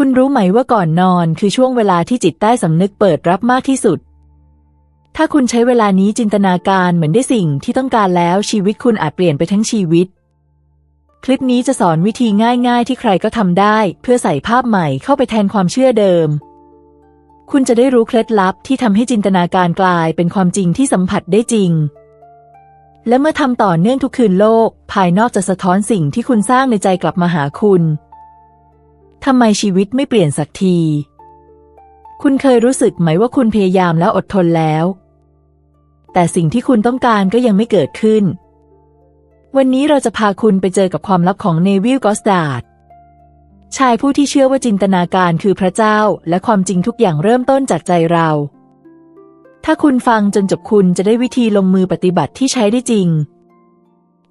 คุณรู้ไหมว่าก่อนนอนคือช่วงเวลาที่จิตใต้สำนึกเปิดรับมากที่สุด ถ้าคุณใช้เวลานี้จินตนาการเหมือนได้สิ่งที่ต้องการแล้วชีวิตคุณอาจเปลี่ยนไปทั้งชีวิต คลิปนี้จะสอนวิธีง่าย ๆ ที่ใครก็ทำได้ เพื่อใส่ภาพใหม่เข้าไปแทนความเชื่อเดิม คุณจะได้รู้เคล็ดลับที่ทำให้จินตนาการกลายเป็นความจริงที่สัมผัสได้จริง และเมื่อทำต่อเนื่องทุกคืนโลก ภายนอกจะสะท้อนสิ่งที่คุณสร้างในใจกลับมาหาคุณ ทำไมชีวิตไม่เปลี่ยนสักที คุณเคยรู้สึกไหมว่าคุณพยายามแล้วอดทนแล้ว แต่สิ่งที่คุณต้องการก็ยังไม่เกิดขึ้น วันนี้เราจะพาคุณไปเจอกับความลับของเนวิลกอสดาร์ดชายผู้ที่เชื่อว่าจินตนาการคือพระเจ้า และความจริงทุกอย่างเริ่มต้นจากใจเรา ถ้าคุณฟังจนจบคุณจะได้วิธีลงมือปฏิบัติที่ใช้ได้จริง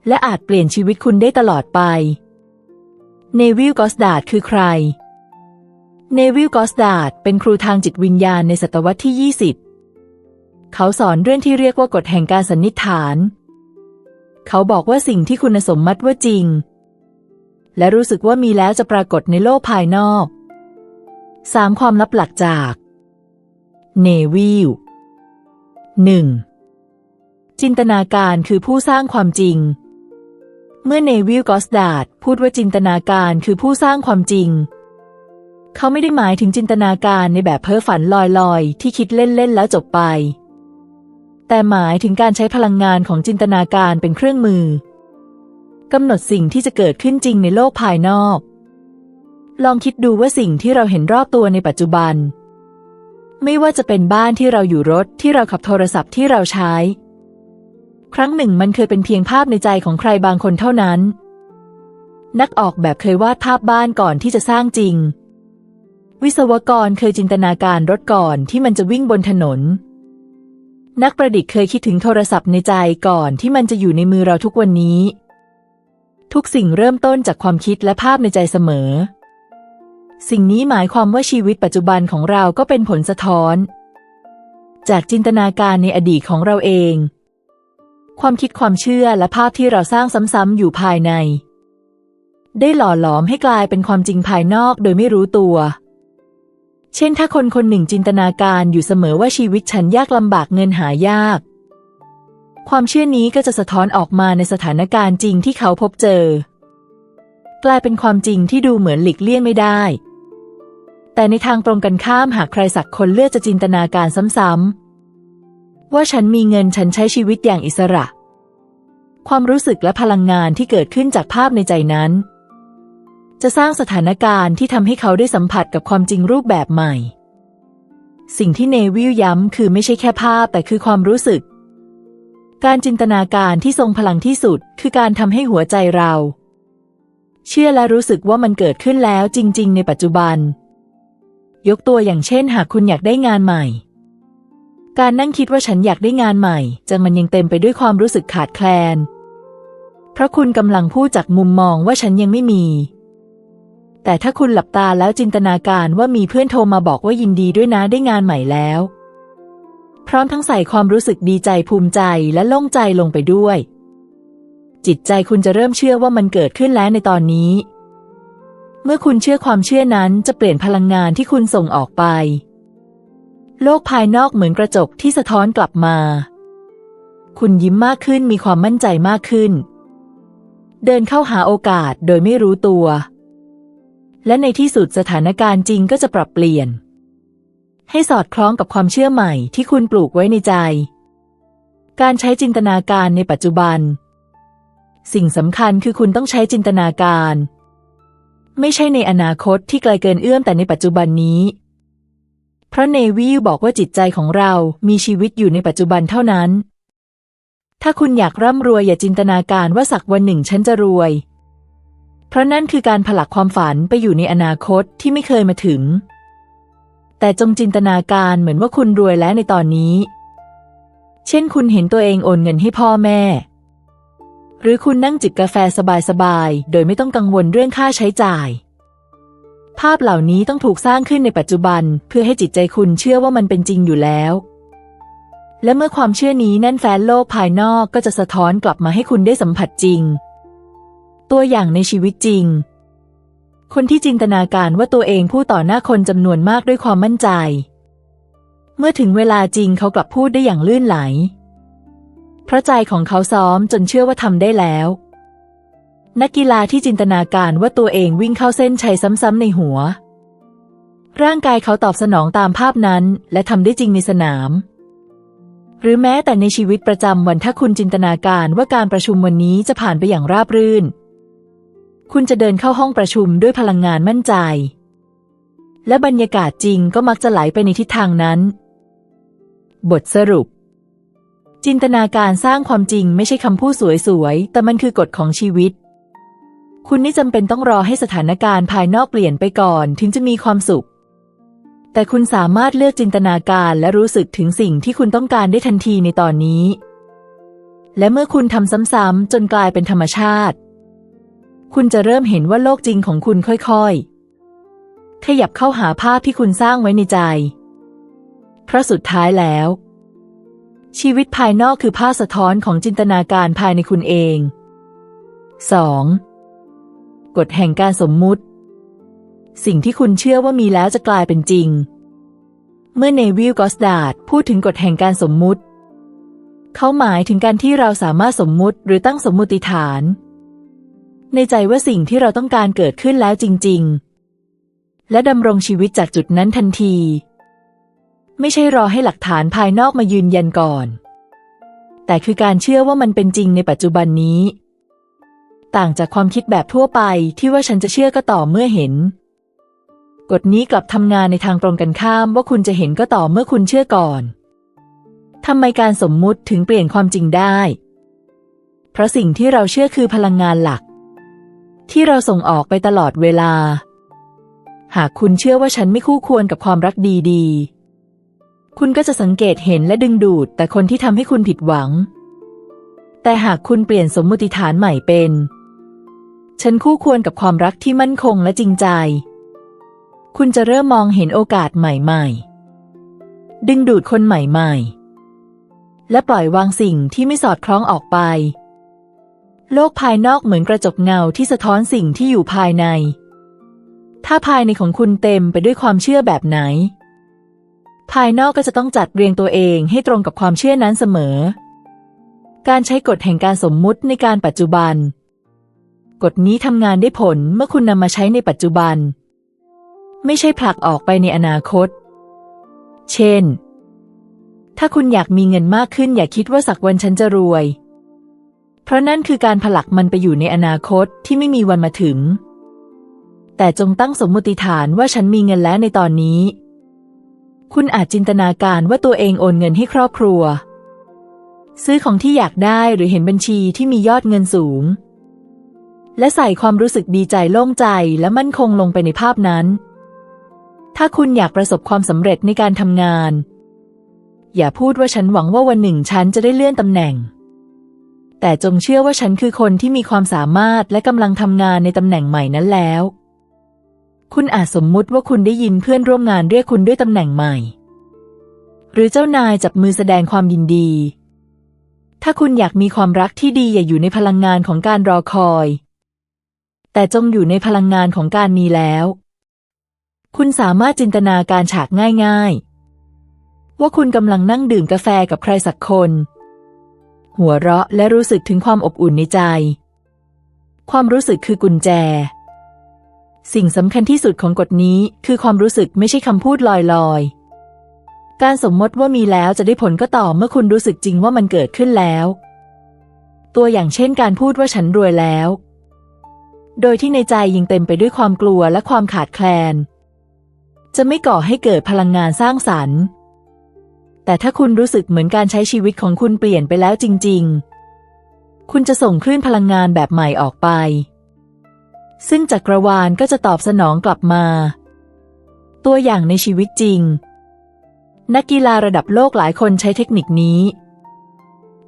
และอาจเปลี่ยนชีวิตคุณได้ตลอดไป เนวิลกอสดาร์ดคือใคร เนวิลกอสดาร์ดเป็นครูทางจิตวิญญาณในศตวรรษที่ 20 เขาสอนเรื่องที่เรียกว่ากฎแห่งการสันนิษฐาน เขาบอกว่าสิ่งที่คุณสมมติว่าจริง และรู้สึกว่ามีแล้วจะปรากฏในโลกภายนอกสามความลับหลักจากเนวิลหนึ่งจินตนาการคือผู้สร้างความจริง เมื่อเนวิลกอสดาดพูดว่าจินตนาการคือผู้สร้างความจริง เขาไม่ได้หมายถึงจินตนาการในแบบเพ้อฝันลอยๆ ที่คิดเล่นๆแล้วจบไป แต่หมายถึงการใช้พลังงานของจินตนาการเป็นเครื่องมือกำหนดสิ่งที่จะเกิดขึ้นจริงในโลกภายนอก ลองคิดดูว่าสิ่งที่เราเห็นรอบตัวในปัจจุบัน ไม่ว่าจะเป็นบ้านที่เราอยู่รถที่เราขับโทรศัพท์ที่เราใช้ ครั้งหนึ่งมันเคยเป็นเพียงภาพในใจของใครบางคนเท่านั้น นักออกแบบเคยวาดภาพบ้านก่อนที่จะสร้างจริง วิศวกรเคยจินตนาการรถก่อนที่มันจะวิ่งบนถนน นักประดิษฐ์เคยคิดถึงโทรศัพท์ในใจก่อนที่มันจะอยู่ในมือเราทุกวันนี้ ทุกสิ่งเริ่มต้นจากความคิดและภาพในใจเสมอ สิ่งนี้หมายความว่าชีวิตปัจจุบันของเราก็เป็นผลสะท้อน จากจินตนาการในอดีตของเราเอง ความคิดความเชื่อและภาพที่เราสร้างซ้ำๆอยู่ภายใน ได้หล่อหลอมให้กลายเป็นความจริงภายนอกโดยไม่รู้ตัว เช่นถ้าคนคนหนึ่งจินตนาการอยู่เสมอว่าชีวิตฉันยากลำบากเงินหายาก ความเชื่อนี้ก็จะสะท้อนออกมาในสถานการณ์จริงที่เขาพบเจอ กลายเป็นความจริงที่ดูเหมือนหลีกเลี่ยงไม่ได้ แต่ในทางตรงกันข้ามหากใครสักคนเลือกจะจินตนาการซ้ำๆ ว่าฉันมีเงินฉันใช้ชีวิตอย่างอิสระ ความรู้สึกและพลังงานที่เกิดขึ้นจากภาพในใจนั้น จะสร้างสถานการณ์ที่ทำให้เขาได้สัมผัสกับความจริงรูปแบบใหม่ สิ่งที่เนวิลย้ำคือไม่ใช่แค่ภาพแต่คือความรู้สึก การจินตนาการที่ทรงพลังที่สุด คือการทำให้หัวใจเรา เชื่อและรู้สึกว่ามันเกิดขึ้นแล้วจริง ๆ ในปัจจุบัน ยกตัวอย่างเช่น หากคุณอยากได้งานใหม่ การนั่งคิดว่าฉันอยากได้งานใหม่จะมันยังเต็มไปด้วยความรู้สึกขาดแคลน เพราะคุณกำลังพูดจากมุมมองว่าฉันยังไม่มี แต่ถ้าคุณหลับตาแล้วจินตนาการว่ามีเพื่อนโทรมาบอกว่ายินดีด้วยนะได้งานใหม่แล้ว พร้อมทั้งใส่ความรู้สึกดีใจภูมิใจและโล่งใจลงไปด้วย จิตใจคุณจะเริ่มเชื่อว่ามันเกิดขึ้นแล้วในตอนนี้ เมื่อคุณเชื่อความเชื่อนั้นจะเปลี่ยนพลังงานที่คุณส่งออกไป โลกภายนอกเหมือนกระจกที่สะท้อนกลับมา คุณยิ้มมากขึ้นมีความมั่นใจมากขึ้น เดินเข้าหาโอกาสโดยไม่รู้ตัว และในที่สุดสถานการณ์จริงก็จะปรับเปลี่ยน ให้สอดคล้องกับความเชื่อใหม่ที่คุณปลูกไว้ในใจ การใช้จินตนาการในปัจจุบัน สิ่งสำคัญคือคุณต้องใช้จินตนาการ ไม่ใช่ในอนาคตที่ไกลเกินเอื้อมแต่ในปัจจุบันนี้ พราะเนวิลบอกว่าจิตใจของเรามีชีวิตอยู่ในปัจจุบันเท่านั้น ถ้าคุณอยากร่ำรวยอย่าจินตนาการว่าสักวันหนึ่งฉันจะรวย เพราะนั่นคือการผลักความฝันไปอยู่ในอนาคตที่ไม่เคยมาถึง แต่จงจินตนาการเหมือนว่าคุณรวยแล้วในตอนนี้ เช่นคุณเห็นตัวเองโอนเงินให้พ่อแม่ หรือคุณนั่งจิบกาแฟสบายๆ โดยไม่ต้องกังวลเรื่องค่าใช้จ่าย ภาพเหล่านี้ต้องถูกสร้างขึ้นในปัจจุบัน เพื่อให้จิตใจคุณเชื่อว่ามันเป็นจริงอยู่แล้ว และเมื่อความเชื่อนี้แน่นแฟ้นโลกภายนอกก็จะสะท้อนกลับมาให้คุณได้สัมผัสจริง ตัวอย่างในชีวิตจริง คนที่จินตนาการว่าตัวเองพูดต่อหน้าคนจำนวนมากด้วยความมั่นใจ เมื่อถึงเวลาจริงเขากลับพูดได้อย่างลื่นไหล เพราะใจของเขาซ้อมจนเชื่อว่าทำได้แล้ว นักกีฬาที่จินตนาการว่าตัวเองวิ่งเข้าเส้นชัยซ้ำๆในหัว ร่างกายเขาตอบสนองตามภาพนั้น และทำได้จริงในสนาม หรือแม้แต่ในชีวิตประจำวันถ้าคุณจินตนาการว่าการประชุมวันนี้จะผ่านไปอย่างราบรื่น คุณจะเดินเข้าห้องประชุมด้วยพลังงานมั่นใจ และบรรยากาศจริงก็มักจะไหลไปในทิศทางนั้น บทสรุปจินตนาการสร้างความจริงไม่ใช่คำพูดสวยๆ แต่มันคือกฎของชีวิต คุณไม่จำเป็นต้องรอให้สถานการณ์ภายนอกเปลี่ยนไปก่อนถึงจะมีความสุข แต่คุณสามารถเลือกจินตนาการและรู้สึกถึงสิ่งที่คุณต้องการได้ทันทีในตอนนี้ และเมื่อคุณทำซ้ำๆจนกลายเป็นธรรมชาติ คุณจะเริ่มเห็นว่าโลกจริงของคุณค่อยๆ ขยับเข้าหาภาพที่คุณสร้างไว้ในใจ เพราะสุดท้ายแล้ว ชีวิตภายนอกคือภาพสะท้อนของจินตนาการภายในคุณเอง 2. กฎแห่งการสมมุติ สิ่งที่คุณเชื่อว่ามีแล้วจะกลายเป็นจริง เมื่อเนวิลกอสดาร์ดพูดถึงกฎแห่งการสมมุติ เขาหมายถึงการที่เราสามารถสมมุติหรือตั้งสมมุติฐาน ในใจว่าสิ่งที่เราต้องการเกิดขึ้นแล้วจริง ๆ และดำรงชีวิตจากจุดนั้นทันที ไม่ใช่รอให้หลักฐานภายนอกมายืนยันก่อน แต่คือการเชื่อว่ามันเป็นจริงในปัจจุบันนี้ ต่างจากความคิดแบบทั่วไปที่ว่าฉันจะเชื่อก็ต่อเมื่อเห็น กฎนี้กลับทำงานในทางตรงกันข้ามว่าคุณจะเห็นก็ต่อเมื่อคุณเชื่อก่อนทำไมการสมมุติถึงเปลี่ยนความจริงได้ เพราะสิ่งที่เราเชื่อคือพลังงานหลัก ที่เราส่งออกไปตลอดเวลา หากคุณเชื่อว่าฉันไม่คู่ควรกับความรักดีๆ คุณก็จะสังเกตเห็นและดึงดูดแต่คนที่ทำให้คุณผิดหวัง แต่หากคุณเปลี่ยนสมมุติฐานใหม่เป็น ฉันคู่ควรกับความรักที่มั่นคงและจริงใจ คุณจะเริ่มมองเห็นโอกาสใหม่ๆ ดึงดูดคนใหม่ๆ และปล่อยวางสิ่งที่ไม่สอดคล้องออกไป โลกภายนอกเหมือนกระจกเงาที่สะท้อนสิ่งที่อยู่ภายใน ถ้าภายในของคุณเต็มไปด้วยความเชื่อแบบไหน ภายนอกก็จะต้องจัดเรียงตัวเองให้ตรงกับความเชื่อนั้นเสมอ การใช้กฎแห่งการสมมุติในการปัจจุบัน กฎนี้ทำงานได้ผลเมื่อคุณนำมาใช้ในปัจจุบัน ไม่ใช่ผลักออกไปในอนาคต เช่น ถ้าคุณอยากมีเงินมากขึ้นอย่าคิดว่าสักวันฉันจะรวย เพราะนั่นคือการผลักมันไปอยู่ในอนาคตที่ไม่มีวันมาถึง แต่จงตั้งสมมติฐานว่าฉันมีเงินแล้วในตอนนี้ คุณอาจจินตนาการว่าตัวเองโอนเงินให้ครอบครัว ซื้อของที่อยากได้หรือเห็นบัญชีที่มียอดเงินสูง และใส่ความรู้สึกดีใจโล่งใจและมั่นคงลงไปในภาพนั้น ถ้าคุณอยากประสบความสำเร็จในการทำงาน อย่าพูดว่าฉันหวังว่าวันหนึ่งฉันจะได้เลื่อนตำแหน่ง แต่จงเชื่อว่าฉันคือคนที่มีความสามารถและกำลังทำงานในตำแหน่งใหม่นั้นแล้ว คุณอาจสมมุติว่าคุณได้ยินเพื่อนร่วมงานเรียกคุณด้วยตำแหน่งใหม่ หรือเจ้านายจับมือแสดงความยินดี ถ้าคุณอยากมีความรักที่ดีอย่าอยู่ในพลังงานของการรอคอย แต่จงอยู่ในพลังงานของการมีแล้ว คุณสามารถจินตนาการฉากง่าย ๆ ว่าคุณกำลังนั่งดื่มกาแฟกับใครสักคน หัวเราะและรู้สึกถึงความอบอุ่นในใจ ความรู้สึกคือกุญแจ สิ่งสำคัญที่สุดของกฎนี้คือความรู้สึกไม่ใช่คำพูดลอยๆการสมมติว่ามีแล้วจะได้ผลก็ต่อเมื่อคุณรู้สึกจริงว่ามันเกิดขึ้นแล้ว ตัวอย่างเช่นการพูดว่าฉันรวยแล้ว โดยที่ในใจยังเต็มไปด้วยความกลัวและความขาดแคลน จะไม่ก่อให้เกิดพลังงานสร้างสรรค์ แต่ถ้าคุณรู้สึกเหมือนการใช้ชีวิตของคุณเปลี่ยนไปแล้วจริง ๆ คุณจะส่งคลื่นพลังงานแบบใหม่ออกไป ซึ่งจักรวาลก็จะตอบสนองกลับมา ตัวอย่างในชีวิตจริง นักกีฬาระดับโลกหลายคนใช้เทคนิคนี้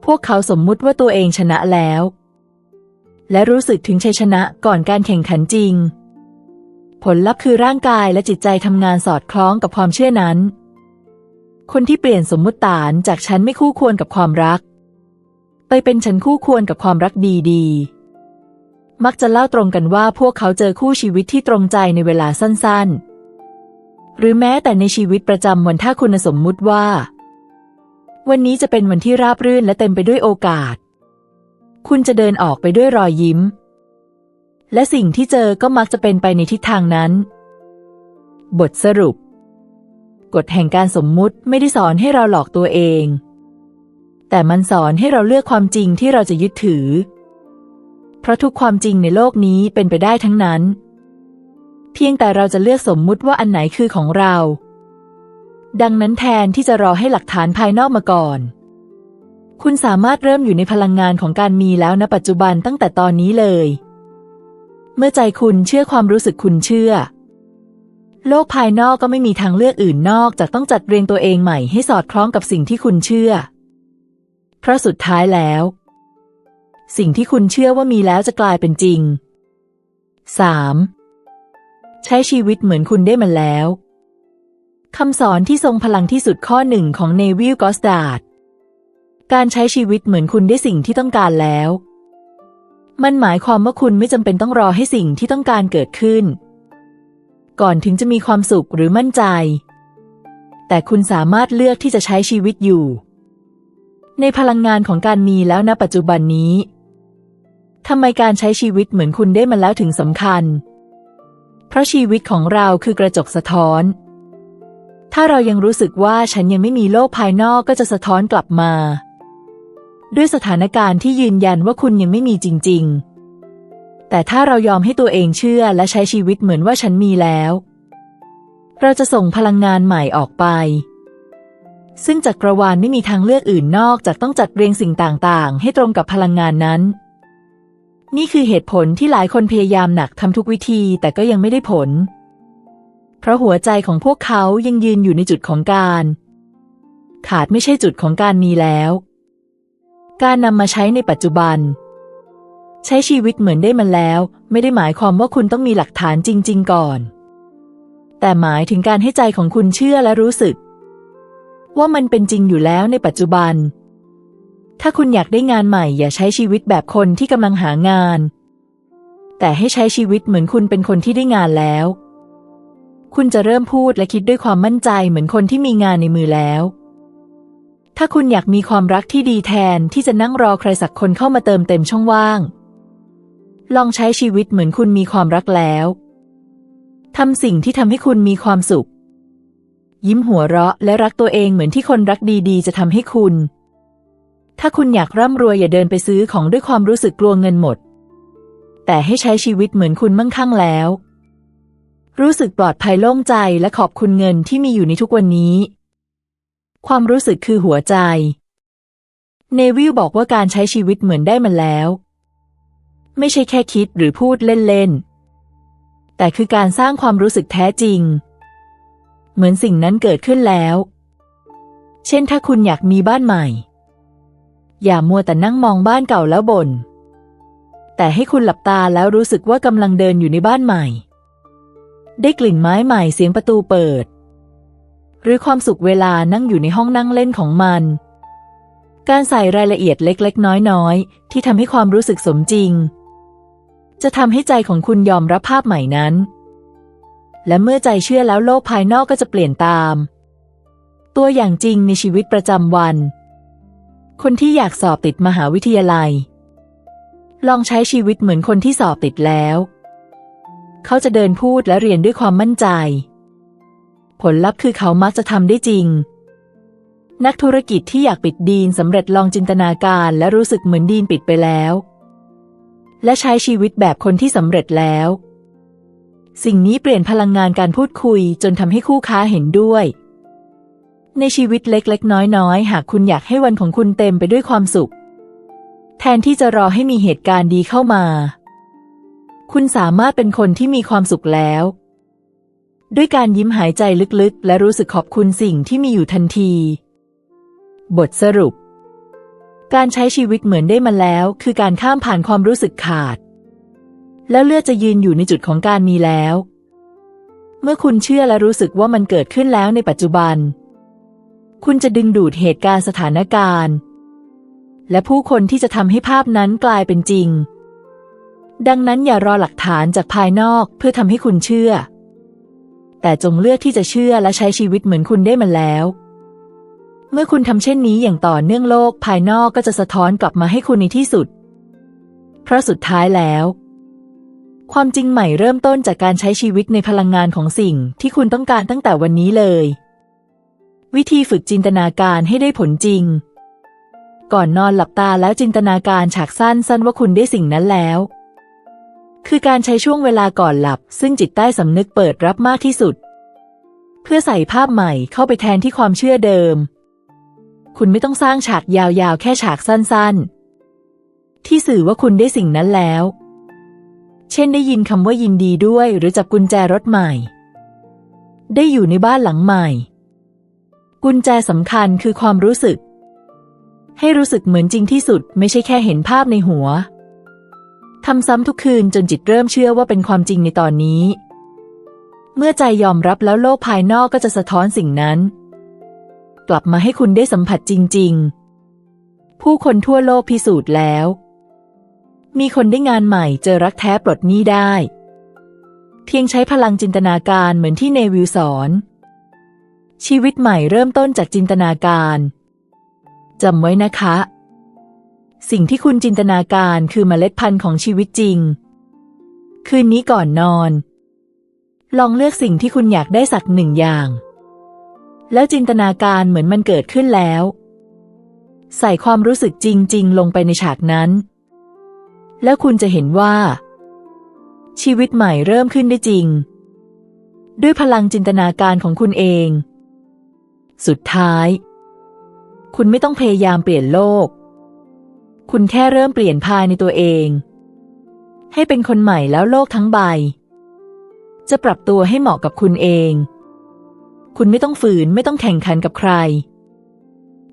พวกเขาสมมุติว่าตัวเองชนะแล้ว และรู้สึกถึงชัยชนะก่อนการแข่งขันจริง ผลลัพธ์คือร่างกายและจิตใจทำงานสอดคล้องกับความเชื่อนั้น คนที่เปลี่ยนสมมุติฐานจากฉันไม่คู่ควรกับความรัก ไปเป็นฉันคู่ควรกับความรักดีๆ มักจะเล่าตรงกันว่าพวกเขาเจอคู่ชีวิตที่ตรงใจในเวลาสั้นๆ หรือแม้แต่ในชีวิตประจำวันถ้าคุณสมมุติว่า วันนี้จะเป็นวันที่ราบรื่นและเต็มไปด้วยโอกาส คุณจะเดินออกไปด้วยรอยยิ้ม และสิ่งที่เจอก็มักจะเป็นไปในทิศทางนั้น บทสรุป กฎแห่งการสมมุติไม่ได้สอนให้เราหลอกตัวเอง แต่มันสอนให้เราเลือกความจริงที่เราจะยึดถือ เพราะทุกความจริงในโลกนี้เป็นไปได้ทั้งนั้น เพียงแต่เราจะเลือกสมมุติว่าอันไหนคือของเรา ดังนั้นแทนที่จะรอให้หลักฐานภายนอกมาก่อน คุณสามารถเริ่มอยู่ในพลังงานของการมีแล้วณปัจจุบันตั้งแต่ตอนนี้เลย เมื่อใจคุณเชื่อความรู้สึกคุณเชื่อ โลกภายนอกก็ไม่มีทางเลือกอื่นนอกจากต้องจัดเรียงตัวเองใหม่ให้สอดคล้องกับสิ่งที่คุณเชื่อ เพราะสุดท้ายแล้ว สิ่งที่คุณเชื่อว่ามีแล้วจะกลายเป็นจริง 3. ใช้ชีวิตเหมือนคุณได้มันแล้วคำสอนที่ทรงพลังที่สุดข้อหนึ่งของเนวิลกอสดาร์ด การใช้ชีวิตเหมือนคุณได้สิ่งที่ต้องการแล้ว มันหมายความว่าคุณไม่จำเป็นต้องรอให้สิ่งที่ต้องการเกิดขึ้น ก่อนถึงจะมีความสุขหรือมั่นใจ แต่คุณสามารถเลือกที่จะใช้ชีวิตอยู่ ในพลังงานของการมีแล้วณปัจจุบันนี้ทำไมการใช้ชีวิตเหมือนคุณได้มันแล้วถึงสำคัญ เพราะชีวิตของเราคือกระจกสะท้อน ถ้าเรายังรู้สึกว่าฉันยังไม่มีโลกภายนอกก็จะสะท้อนกลับมา ด้วยสถานการณ์ที่ยืนยันว่าคุณยังไม่มีจริง ๆ แต่ถ้าเรายอมให้ตัวเองเชื่อและใช้ชีวิตเหมือนว่าฉันมีแล้ว เราจะส่งพลังงานใหม่ออกไป ซึ่งจักรวาลไม่มีทางเลือกอื่นนอกจากต้องจัดเรียงสิ่งต่างๆ ให้ตรงกับพลังงานนั้น นี่คือเหตุผลที่หลายคนพยายามหนักทำทุกวิธีแต่ก็ยังไม่ได้ผล เพราะหัวใจของพวกเขายังยืนอยู่ในจุดของการ ขาดไม่ใช่จุดของการมีแล้ว การนำมาใช้ในปัจจุบัน ใช้ชีวิตเหมือนได้มันแล้ว ไม่ได้หมายความว่าคุณต้องมีหลักฐานจริง ๆ ก่อน แต่หมายถึงการให้ใจของคุณเชื่อและรู้สึก ว่ามันเป็นจริงอยู่แล้วในปัจจุบัน ถ้าคุณอยากได้งานใหม่ อย่าใช้ชีวิตแบบคนที่กำลังหางาน แต่ให้ใช้ชีวิตเหมือนคุณเป็นคนที่ได้งานแล้ว คุณจะเริ่มพูดและคิดด้วยความมั่นใจเหมือนคนที่มีงานในมือแล้ว ถ้าคุณอยากมีความรักที่ดีแทนที่จะนั่งรอใครสักคนเข้ามาเติมเต็มช่องว่าง ลองใช้ชีวิตเหมือนคุณมีความรักแล้วทำสิ่งที่ทำให้คุณมีความสุข ยิ้มหัวเราะและรักตัวเองเหมือนที่คนรักดีๆ จะทำให้คุณ ถ้าคุณอยากร่ำรวยอย่าเดินไปซื้อของด้วยความรู้สึกกลัวเงินหมด แต่ให้ใช้ชีวิตเหมือนคุณมั่งคั่งแล้ว รู้สึกปลอดภัยโล่งใจและขอบคุณเงินที่มีอยู่ในทุกวันนี้ ความรู้สึกคือหัวใจ เนวิลบอกว่าการใช้ชีวิตเหมือนได้มันแล้ว ไม่ใช่แค่คิดหรือพูดเล่นๆ แต่คือการสร้างความรู้สึกแท้จริง เหมือนสิ่งนั้นเกิดขึ้นแล้ว เช่นถ้าคุณอยากมีบ้านใหม่ อย่ามัวแต่นั่งมองบ้านเก่าแล้วบน่นแต่ให้คุณหลับตาแล้วรู้สึกว่ากำลังเดินอยู่ในบ้านใหม่ ได้กลิ่นไม้ใหม่เสียงประตูเปิด หรือความสุขเวลานั่งอยู่ในห้องนั่งเล่นของมัน การใส่รายละเอียดเล็กๆ น้อยๆ ที่ทำให้ความรู้สึกสมจริง จะทำให้ใจของคุณยอมรับภาพใหม่นั้น และเมื่อใจเชื่อแล้วโลกภายนอกก็จะเปลี่ยนตาม ตัวอย่างจริงในชีวิตประจำวัน คนที่อยากสอบติดมหาวิทยาลัย ลองใช้ชีวิตเหมือนคนที่สอบติดแล้ว เขาจะเดินพูดและเรียนด้วยความมั่นใจ ผลลัพธ์คือเขามักจะทำได้จริง นักธุรกิจที่อยากปิดดีนสำเร็จลองจินตนาการและรู้สึกเหมือนดีนปิดไปแล้ว และใช้ชีวิตแบบคนที่สำเร็จแล้ว สิ่งนี้เปลี่ยนพลังงานการพูดคุยจนทำให้คู่ค้าเห็นด้วย ในชีวิตเล็กๆ น้อยๆ หากคุณอยากให้วันของคุณเต็มไปด้วยความสุข แทนที่จะรอให้มีเหตุการณ์ดีเข้ามา คุณสามารถเป็นคนที่มีความสุขแล้ว ด้วยการยิ้มหายใจลึกๆ และรู้สึกขอบคุณสิ่งที่มีอยู่ทันที บทสรุป การใช้ชีวิตเหมือนได้มาแล้ว คือการข้ามผ่านความรู้สึกขาด แล้วเลือกจะยืนอยู่ในจุดของการมีแล้ว เมื่อคุณเชื่อและรู้สึกว่ามันเกิดขึ้นแล้วในปัจจุบัน คุณจะดึงดูดเหตุการณ์สถานการณ์ และผู้คนที่จะทำให้ภาพนั้นกลายเป็นจริงดังนั้นอย่ารอหลักฐานจากภายนอกเพื่อทำให้คุณเชื่อ แต่จงเลือกที่จะเชื่อและใช้ชีวิตเหมือนคุณได้มันแล้ว เมื่อคุณทำเช่นนี้อย่างต่อเนื่องโลกภายนอกก็จะสะท้อนกลับมาให้คุณในที่สุด เพราะสุดท้ายแล้ว ความจริงใหม่เริ่มต้นจากการใช้ชีวิตในพลังงานของสิ่งที่คุณต้องการตั้งแต่วันนี้เลย วิธีฝึกจินตนาการให้ได้ผลจริง ก่อนนอนหลับตาแล้วจินตนาการฉากสั้นสั้นว่าคุณได้สิ่งนั้นแล้ว คือการใช้ช่วงเวลาก่อนหลับ ซึ่งจิตใต้สำนึกเปิดรับมากที่สุด เพื่อใส่ภาพใหม่เข้าไปแทนที่ความเชื่อเดิม คุณไม่ต้องสร้างฉากยาวๆ แค่ฉากสั้นๆ ที่สื่อว่าคุณได้สิ่งนั้นแล้ว เช่นได้ยินคำว่ายินดีด้วย หรือจับกุญแจรถใหม่ ได้อยู่ในบ้านหลังใหม่ กุญแจสำคัญคือความรู้สึก ให้รู้สึกเหมือนจริงที่สุดไม่ใช่แค่เห็นภาพในหัว ทำซ้ำทุกคืนจนจิตเริ่มเชื่อว่าเป็นความจริงในตอนนี้ เมื่อใจยอมรับแล้วโลกภายนอกก็จะสะท้อนสิ่งนั้น กลับมาให้คุณได้สัมผัสจริง ๆ ผู้คนทั่วโลกพิสูจน์แล้ว มีคนได้งานใหม่เจอรักแท้ปลดหนี้ได้ เพียงใช้พลังจินตนาการเหมือนที่เนวิลสอน ชีวิตใหม่เริ่มต้นจากจินตนาการจำไว้นะคะ สิ่งที่คุณจินตนาการคือเมล็ดพันธุ์ของชีวิตจริง คืนนี้ก่อนนอน ลองเลือกสิ่งที่คุณอยากได้สักหนึ่งอย่าง แล้วจินตนาการเหมือนมันเกิดขึ้นแล้ว ใส่ความรู้สึกจริง ๆ ลงไปในฉากนั้น แล้วคุณจะเห็นว่า ชีวิตใหม่เริ่มขึ้นได้จริง ด้วยพลังจินตนาการของคุณเอง สุดท้าย คุณไม่ต้องพยายามเปลี่ยนโลก คุณแค่เริ่มเปลี่ยนภายในตัวเอง ให้เป็นคนใหม่แล้วโลกทั้งใบ จะปรับตัวให้เหมาะกับคุณเอง คุณไม่ต้องฝืนไม่ต้องแข่งขันกับใคร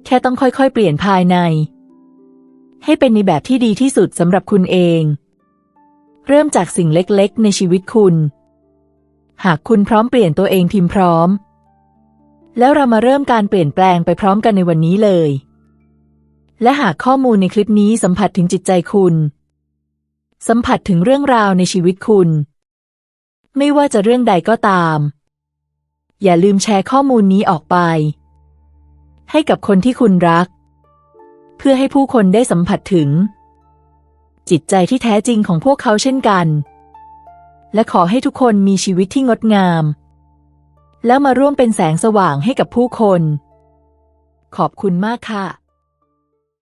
แค่ต้องค่อยๆ เปลี่ยนภายใน ให้เป็นในแบบที่ดีที่สุดสำหรับคุณเอง เริ่มจากสิ่งเล็กๆ ในชีวิตคุณ หากคุณพร้อมเปลี่ยนตัวเองพิมพ์พร้อม แล้วเรามาเริ่มการเปลี่ยนแปลงไปพร้อมกันในวันนี้เลย และหากข้อมูลในคลิปนี้สัมผัสถึงจิตใจคุณ สัมผัสถึงเรื่องราวในชีวิตคุณ ไม่ว่าจะเรื่องใดก็ตาม อย่าลืมแชร์ข้อมูลนี้ออกไป ให้กับคนที่คุณรัก เพื่อให้ผู้คนได้สัมผัสถึง จิตใจที่แท้จริงของพวกเขาเช่นกัน และขอให้ทุกคนมีชีวิตที่งดงาม แล้วมาร่วมเป็นแสงสว่างให้กับผู้คน ขอบคุณมากค่ะ